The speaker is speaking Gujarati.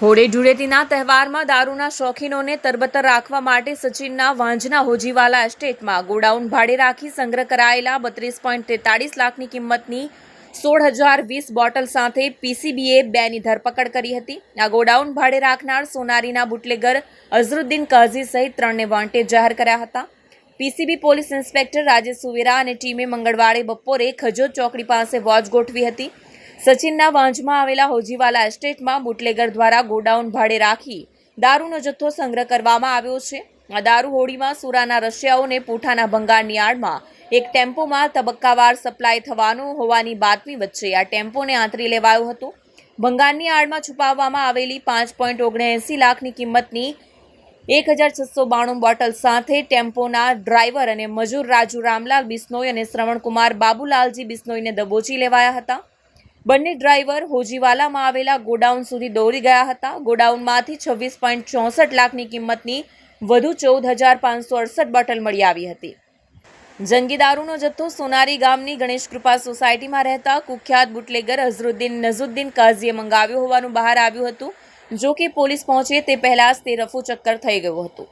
હોળી ધૂળેટીના તહેવારમાં દારૂના શોખીનોને તરબતર રાખવા માટે સચિનના વાંજના હોજીવાલા એસ્ટેટમાં ગોડાઉન ભાડે રાખી સંગ્રહ કરાયેલા બત્રીસ પોઈન્ટ તેતાળીસ લાખની કિંમતની સોળ હજાર વીસ બોટલ સાથે પીસીબીએ બેની ધરપકડ કરી હતી. આ ગોડાઉન ભાડે રાખનાર સોનારીના બુટલેગર અઝરુદ્દીન કાઝી સહિત ત્રણને વોન્ટેડ જાહેર કર્યા હતા. PCB police inspector Rajesh Suvera અને ટીમે મંગળવારે બપોરે ખજોદ ચોકડી પાસે વોચ ગોઠવી હતી. સચિનના વાંજમાં આવેલા હોજીવાલા એસ્ટેટમાં બુટલેગર દ્વારા ગોડાઉન ભાડે રાખી દારૂનો જથ્થો સંગ્રહ કરવામાં આવ્યો છે. આ દારૂ હોડીમાં સુરાના રશિયાઓને પૂઠાના ભંગારની આડમાં એક ટેમ્પોમાં તબક્કાવાર સપ્લાય થવાનું હોવાની બાતમી વચ્ચે આ ટેમ્પોને આંતરી લેવાયો હતો. ભંગારની આડમાં છુપાવવામાં આવેલી પાંચ પોઈન્ટ ઓગણએંસી લાખની કિંમતની એક હજાર છસો બાણું બોટલ સાથે ટેમ્પોના ડ્રાઈવર અને મજૂર રાજુ રામલાલ બિસ્નોઈ અને શ્રવણકુમાર બાબુલાલજી બિસ્નોઈને દબોચી લેવાયા હતા. બંને ડ્રાઈવર હોજીવાલામાં આવેલા ગોડાઉન સુધી દોડી ગયા હતા. ગોડાઉનમાંથી છવ્વીસ પોઈન્ટ ચોસઠ લાખની કિંમતની વધુ ચૌદ હજાર પાંચસો અડસઠ બોટલ મળી આવી હતી. જંગી દારૂનો જથ્થો સોનારી ગામની ગણેશ કૃપા સોસાયટીમાં રહેતા કુખ્યાત બુટલેગર અઝરુદ્દીન નઝુદ્દીન કાઝીએ મંગાવ્યો હોવાનું બહાર આવ્યું હતું. જો કે પોલીસ પહોંચે તે પહેલાં જ તે રફુ ચક્કર થઈ ગયું હતું.